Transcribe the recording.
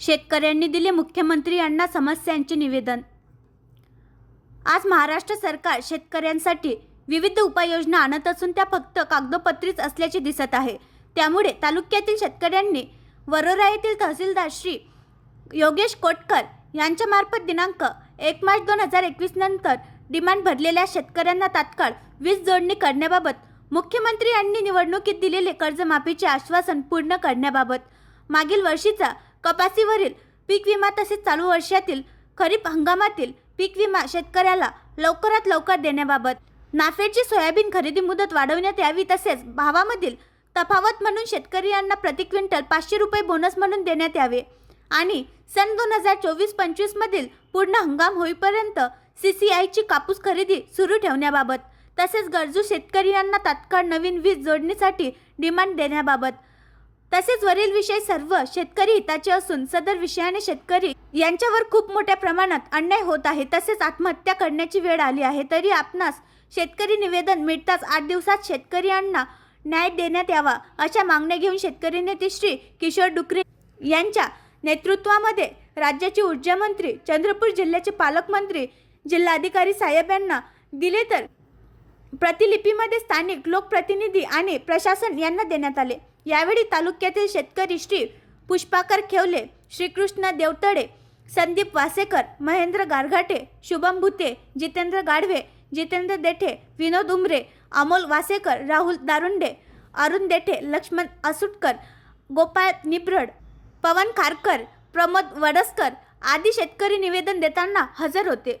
शेतकऱ्यांनी दिले मुख्यमंत्री यांना समस्यांचे निवेदन. आज महाराष्ट्र सरकार शेतकऱ्यांसाठी विविध उपाययोजना आणत असून त्या फक्त कागदोपत्रीच असल्याचे दिसत आहे. त्यामुळे तालुक्यातील शेतकऱ्यांनी वरोरा येथील तहसीलदार श्री योगेश कोटकर यांच्यामार्फत दिनांक एक मार्च दोन हजार एकवीस नंतर डिमांड भरलेल्या शेतकऱ्यांना तात्काळ वीज जोडणी करण्याबाबत मुख्यमंत्री यांनी निवडणुकीत दिलेले कर्जमाफीचे आश्वासन पूर्ण करण्याबाबत मागील वर्षीचा कपासीवरील पीक विमा तसेच चालू वर्षातील खरीप हंगामातील पीक विमा शेतकऱ्याला लवकरात लवकर देण्याबाबत नाफेडची सोयाबीन खरेदी मुदत वाढवण्यात यावी तसेच भावामधील तफावत म्हणून शेतकरी यांना प्रति क्विंटल पाचशे रुपये बोनस म्हणून देण्यात यावे आणि सन दोन हजार चोवीस पंचवीसमधील पूर्ण हंगाम होईपर्यंत सी सी आयची कापूस खरेदी सुरू ठेवण्याबाबत तसेच गरजू शेतकरी यांना तात्काळ नवीन वीज जोडणीसाठी डिमांड देण्याबाबत तसेच वरील विषय सर्व शेतकरी हिताचे असून सदर विषयाने शेतकरी यांच्यावर खूप मोठ्या प्रमाणात अन्याय होत आहे. तसेच आत्महत्या करण्याची वेळ आली आहे. तरी आपणास शेतकरी निवेदन मिळताच आठ दिवसात शेतकऱ्यांना न्याय देण्यात यावा अशा मागण्या घेऊन शेतकरी नेते श्री किशोर डुकरे यांच्या नेतृत्वामध्ये राज्याचे ऊर्जामंत्री चंद्रपूर जिल्ह्याचे पालकमंत्री जिल्हाधिकारी साहेब यांना दिले तर प्रतिलिपीमध्ये स्थानिक लोकप्रतिनिधी आणि प्रशासन यांना देण्यात आले. यावेळी तालुक्यातील शेतकरी श्री पुष्पाकर खेवले श्रीकृष्ण देवतडे संदीप वासेकर महेंद्र गारघाटे शुभम भुते जितेंद्र गाढवे जितेंद्र देठे विनोद उमरे अमोल वासेकर राहुल दारुंडे अरुण देठे लक्ष्मण असुटकर गोपाळ निब्रड पवन खारकर प्रमोद वडसकर आदी शेतकरी निवेदन देताना हजर होते.